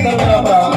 అందరూ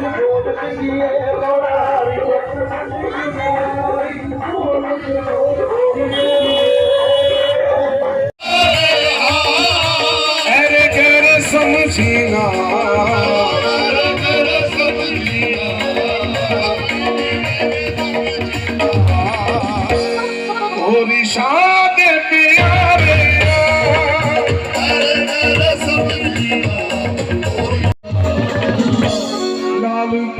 tu mundo sin আমি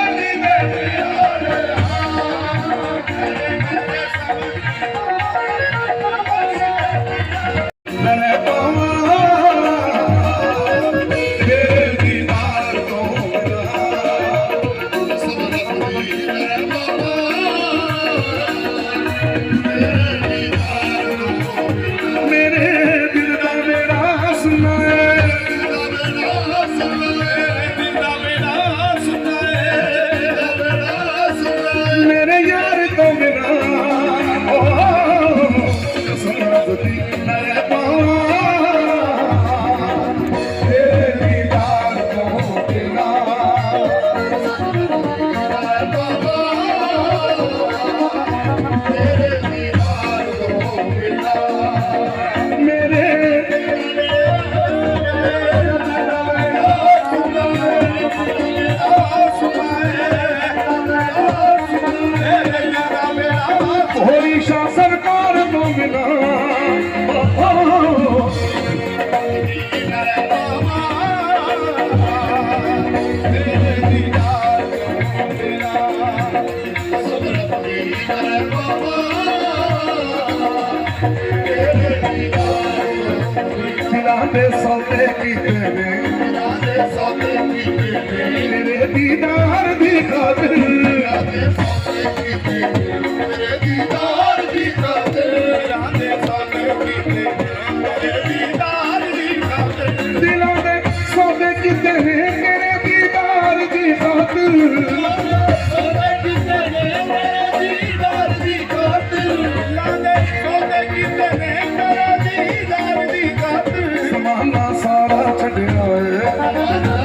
ಕೈತನೇ छॾियो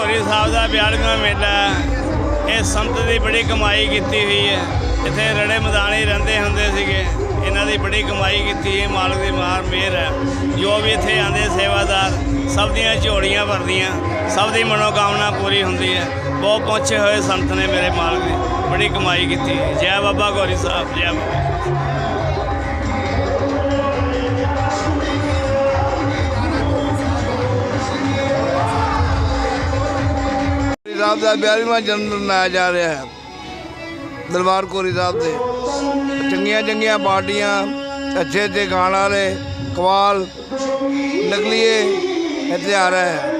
ਅਰਸ਼ਾਂ ਸਾਹਿਬ ਦਾ 42ਵਾਂ ਮੇਲਾ ਹੈ। ਇਹ ਸੰਤ ਦੀ ਬੜੀ ਕਮਾਈ ਕੀਤੀ ਹੋਈ ਹੈ। ਇੱਥੇ ਰੜੇ ਮੈਦਾਨੀ ਰਹਿੰਦੇ ਹੁੰਦੇ ਸੀਗੇ। ਇਹਨਾਂ ਦੀ ਬੜੀ ਕਮਾਈ ਕੀਤੀ ਹੈ। ਮਾਲਕ ਦੀ ਮਾਰ ਮਿਹਰ ਹੈ। ਜੋ ਵੀ ਇੱਥੇ ਆਂਦੇ ਸੇਵਾਦਾਰ, ਸਭ ਦੀਆਂ ਝੋਲੀਆਂ ਭਰਦੀਆਂ, ਸਭ ਦੀ ਮਨੋਕਾਮਨਾ ਪੂਰੀ ਹੁੰਦੀ ਹੈ। ਬਹੁਤ ਪਹੁੰਚੇ ਹੋਏ ਸੰਤ ਨੇ ਮੇਰੇ ਮਾਲਕ ਦੀ। ਬੜੀ ਕਮਾਈ ਕੀਤੀ ਹੈ। ਜੈ ਬਾਬਾ ਘੋਰੀ ਸਾਹਿਬ, ਜੈ ਬਾਬਾ। ਸਾਹਿਬ ਦਾ 42ਵਾਂ ਜਨਮ ਮਨਾਇਆ ਜਾ ਰਿਹਾ ਹੈ। ਦਰਬਾਰ ਕੋਰੀ ਸਾਹਿਬ ਦੇ। ਚੰਗੀਆਂ ਚੰਗੀਆਂ ਪਾਰਟੀਆਂ ਅੱਛੇ ਅੱਛੇ ਗਾਣ ਵਾਲੇ ਕਵਾਲ ਨਕਲੀਏ ਇੱਥੇ ਆ ਰਿਹਾ ਹੈ।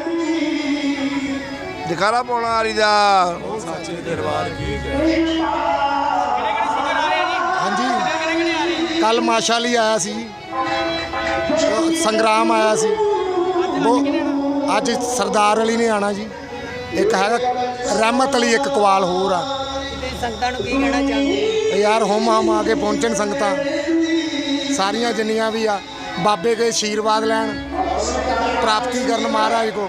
ਦਿਖਾਰਾ ਪਾਉਣਾ ਆਰੀ ਦਾ। ਹਾਂਜੀ। ਕੱਲ ਮਾਸ਼ਾ ਲਈ ਆਇਆ ਸੀ। ਸੰਗਰਾਮ ਆਇਆ ਸੀ। ਉਹ ਅੱਜ ਸਰਦਾਰ ਅਲੀ ਨੇ ਆਣਾ ਜੀ। ਇੱਕ ਹੈਗਾ ਰਹਿਮਤ ਅਲੀ ਇੱਕ ਕਵਾਲ ਹੋਰ ਆ। ਤੁਸੀਂ ਸੰਗਤਾਂ ਨੂੰ ਕੀ ਕਹਿਣਾ ਚਾਹੁੰਦੇ ਯਾਰ ਹੁਮ ਹਮ ਆ ਕੇ ਪਹੁੰਚਣ ਸੰਗਤਾਂ। ਸਾਰੀਆਂ ਜਿੰਨੀਆਂ ਵੀ ਆ ਬਾਬੇ ਕੇ ਆਸ਼ੀਰਵਾਦ ਲੈਣ ਪ੍ਰਾਪਤੀ ਕਰਨ ਮਹਾਰਾਜ ਕੋ।